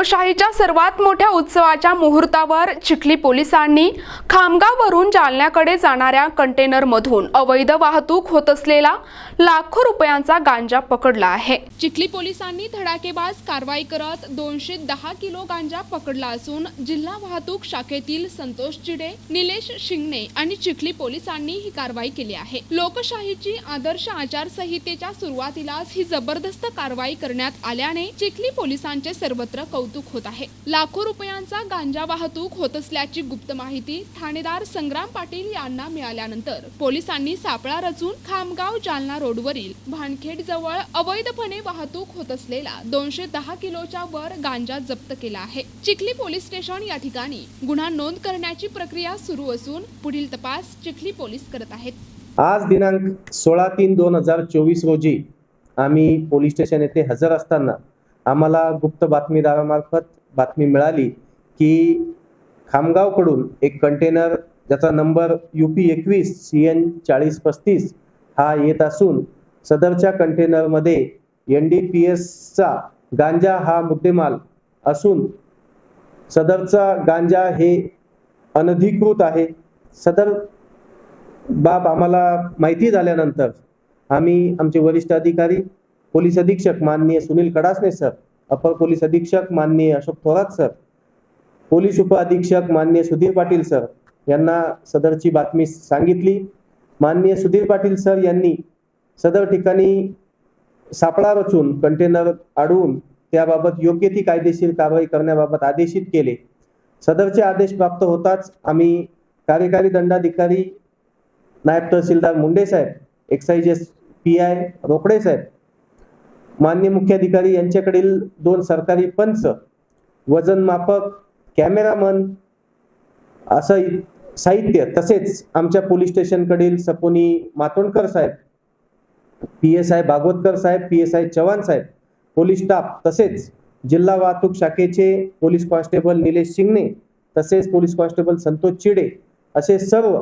लोकशाहीच्या सर्वात मोठ्या उत्सवाच्या मुहूर्तावर चिखली पोलिसांनी खामगाववरून जालन्याकडे जाणाऱ्या कंटेनरमधून अवैध वाहतूक होत असलेला लाखो रुपयांचा गांजा पकडला आहे. चिखली पोलिसांनी धडाकेबाज कारवाई करत दोनशे दहा किलो गांजा पकडला असून जिल्हा वाहतूक शाखेतील संतोष चिडे निलेश शिंगणे आणि चिखली पोलिसांनी ही कारवाई केली आहे. लोकशाहीची आदर्श आचारसंहितेच्या सुरुवातीलाच ही जबरदस्त कारवाई करण्यात आल्याने चिखली पोलिसांचे सर्वत्र कौतुक होत आहे. लाखो रुपयांचा गांजा वाहतूक होत असल्याची गुप्त माहिती ठाणेदार संग्राम पाटील यांना मिळाल्यानंतर पोलिसांनी सापळा रचून खामगाव जालना रोडवरील भानखेड जवळ अवैधपणे वाहतूक होत असलेला दोनशे दहा किलोच्या वर गांजा जप्त केला आहे. चिखली पोलीस स्टेशन या ठिकाणी गुन्हा नोंद करण्याची प्रक्रिया सुरू असून पुढील तपास चिखली पोलीस करत आहेत. आज दिनांक सोळा तीन दोन हजार चोवीस रोजी आम्ही पोलीस स्टेशन येथे हजर असताना आम्हाला गुप्त बातमीदारामार्फत बातमी मिळाली की खामगावकडून एक कंटेनर ज्याचा नंबर यू पी एकवीस सी एन चाळीस पस्तीस हा येत असून सदरच्या कंटेनरमध्ये एन डी पी एसचा गांजा हा मुद्देमाल असून सदरचा गांजा हे अनधिकृत आहे. सदर बाब आम्हाला माहिती झाल्यानंतर आम्ही आमचे वरिष्ठ अधिकारी पोलीस अधीक्षक माननीय सुनील कडासने सर. अपर पोलीस अधीक्षक माननीय अशोक थोरात सर. पोलीस उप अधीक्षक माननीय सुधीर पाटील सर. यांना सदरची बातमी सांगितली. माननीय सुधीर पाटील सर यांनी सदर ठिकाणी सापळा रचून कंटेनर अडवून त्याबाबत योग्य ती कायदेशीर कारवाई करण्याबाबत आदेशित केले. सदरचे आदेश प्राप्त होताच आम्ही कार्यकारी दंडाधिकारी नायब तहसीलदार मुंडे साहेब excise S P I Rokade साहेब मान्य मुख्याधिकारी यांच्याकडील दोन सरकारी पंच वजन मापक कॅमेरामन असं इ- साहित्य तसेच आमच्या पोलीस स्टेशनकडील सपोनी मातोंडकर साहेब पी एस आय भागवतकर साहेब पी एस आय चव्हाण साहेब पोलीस स्टाफ तसेच जिल्हा वाहतूक शाखेचे पोलीस कॉन्स्टेबल निलेश शिंगणे तसेच पोलीस कॉन्स्टेबल संतोष चिडे असे सर्व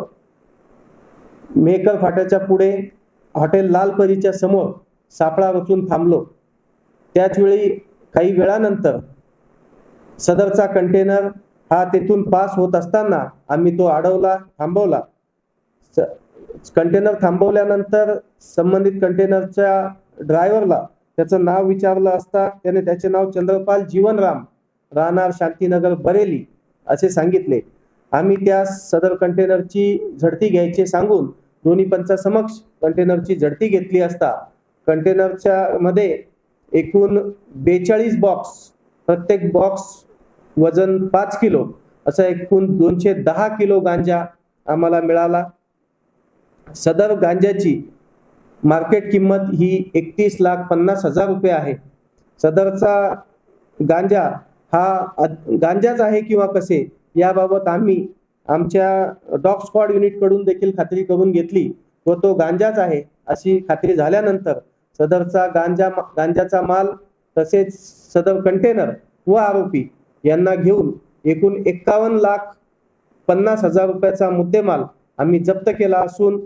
मेकर फाट्याच्या पुढे हॉटेल लालपरीच्या समोर सापळा रचून थांबलो. त्याच वेळी काही वेळानंतर सदरचा कंटेनर हा तेथून पास होत असताना आम्ही तो अडवला थांबवला. स- कंटेनर थांबवल्यानंतर संबंधित कंटेनरच्या ड्रायव्हरला त्याचं नाव विचारलं असता त्याने त्याचे नाव चंद्रपाल जीवनराम राहणार शांतीनगर बरेली असे सांगितले. आम्ही त्या सदर कंटेनरची झडती घ्यायचे सांगून दोन्ही पंचासमक्ष कंटेनरची झडती घेतली असता कंटेनरच्या मध्ये एकूण बेचाळीस बॉक्स प्रत्येक बॉक्स वजन पाच किलो असा एकूण दोनशे दहा किलो गांजा आम्हाला मिळाला. सदर गांजाची मार्केट किंमत ही एकतीस लाख पन्नास हजार रुपये आहे. सदरचा गांजा हा गांजाच आहे किंवा कसे याबाबत आम्ही आमच्या डॉग स्क्वॉड युनिटकडून देखील खात्री करून घेतली व तो गांजाच आहे अशी खात्री झाल्यानंतर सदरचा गांजा गांजाचा माल तसेच सदर कंटेनर व आरोपी यांना घेऊन एकूण एक्कावन्न लाख पन्नास हजार रुपयाचा मुद्देमाल आम्ही जप्त केला असून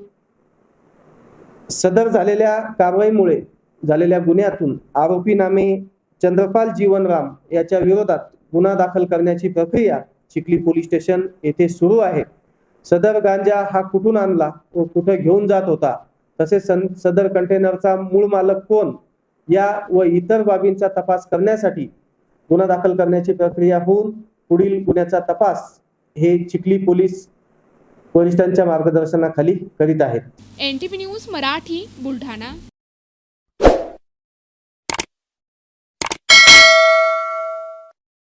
सदर झालेल्या कारवाईमुळे झालेल्या गुन्ह्यातून आरोपी नामे चंद्रपाल जीवनराम याच्या विरोधात गुन्हा दाखल करण्याची प्रक्रिया चिखली पोलीस स्टेशन येथे सुरू आहे. सदर गांजा हा कुठून आणला व कुठे घेऊन जात होता? तसेच सदर कंटेनरचा मूळ मालक कोण? या व इतर बाबींचा तपास करण्यासाठी गुन्हा दाखल करण्याची प्रक्रिया होऊन पुढील गुन्ह्याचा तपास हे चिखली पोलीस वरिष्ठांच्या मार्गदर्शनाखाली करीत आहेत. N news Marathi Buldhana.